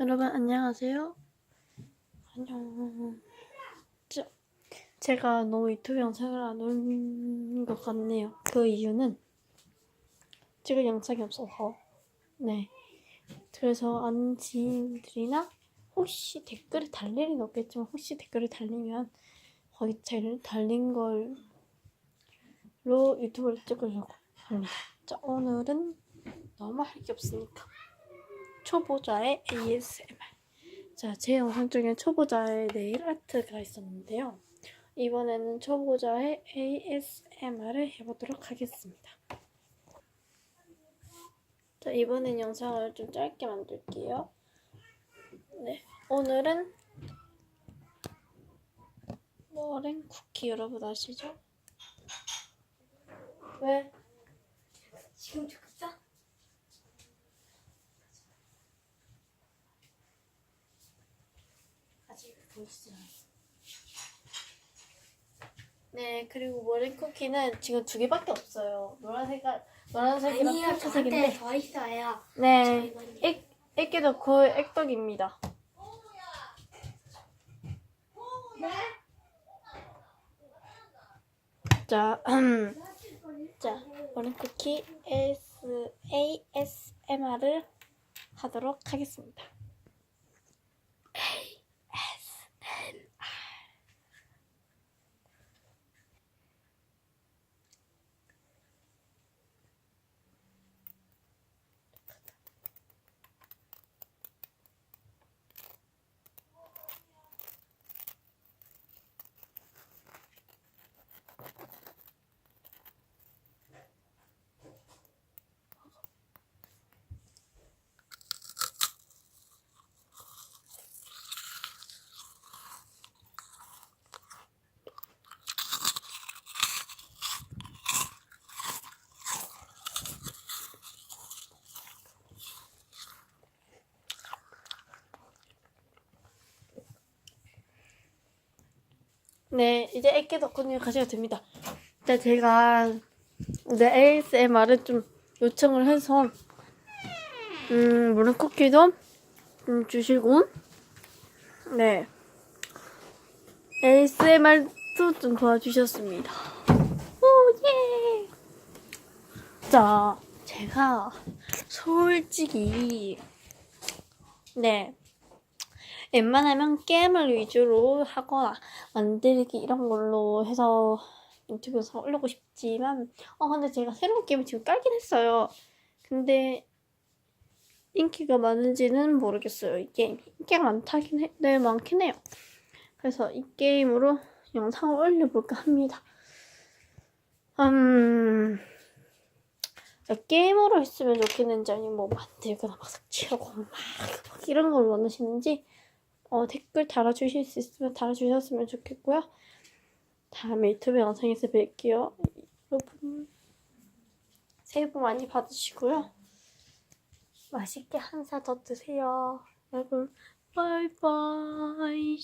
여러분 안녕하세요. 안녕. 저, 제가 너무 유튜브 영상을 안 올린 것 같네요. 그 이유는 찍을 영상이 없어서. 네. 그래서 아는 지인들이나 혹시 댓글을 달릴 일은 없겠지만 혹시 댓글을 달리면 거기 잘 달린 걸로 유튜브를 찍으려고 합니다. 자, 오늘은 너무 할 게 없으니까 초보자의 ASMR. 자, 제 영상 중에 초보자의 네일 아트가 있었는데요. 이번에는 초보자의 ASMR을 해보도록 하겠습니다. 자, 이번엔 영상을 좀 짧게 만들게요. 네, 오늘은 머랭 쿠키 여러분 아시죠? 왜? 지금 죽었어? 아직 네, 그리고 머랭 쿠키는 지금 두 개밖에 없어요. 노란색과 노란색이랑 아니요, 저한테 핑크색인데. 더 있어요. 네. 액 액기 넣고 액떡입니다. 자, 자, 머랭 쿠키 S ASMR을 하도록 하겠습니다. 네, 이제 액기 덕분에 가셔도 됩니다. 네, 제가 네, ASMR을 좀 요청을 해서 음, 물론 쿠키도 좀 주시고 네, ASMR도 좀 도와주셨습니다. 오, 예! 자, 제가 솔직히 네, 웬만하면 게임을 위주로 하거나 만들기 이런 걸로 해서 유튜브 영상 올리고 싶지만 어 근데 제가 새로운 게임을 지금 깔긴 했어요. 근데 인기가 많은지는 모르겠어요. 이 게임 인기가 많다긴 해, 네 많긴 해요. 그래서 이 게임으로 영상을 올려볼까 합니다. 음 자, 게임으로 했으면 좋겠는지 아니면 뭐 만들거나 막 막, 막 이런 걸 원하시는지 어, 댓글 달아주실 수 있으면 달아주셨으면 좋겠고요. 다음에 유튜브 영상에서 뵐게요. 여러분, 새해 복 많이 받으시고요. 맛있게 한 사 더 드세요. 여러분, 바이바이.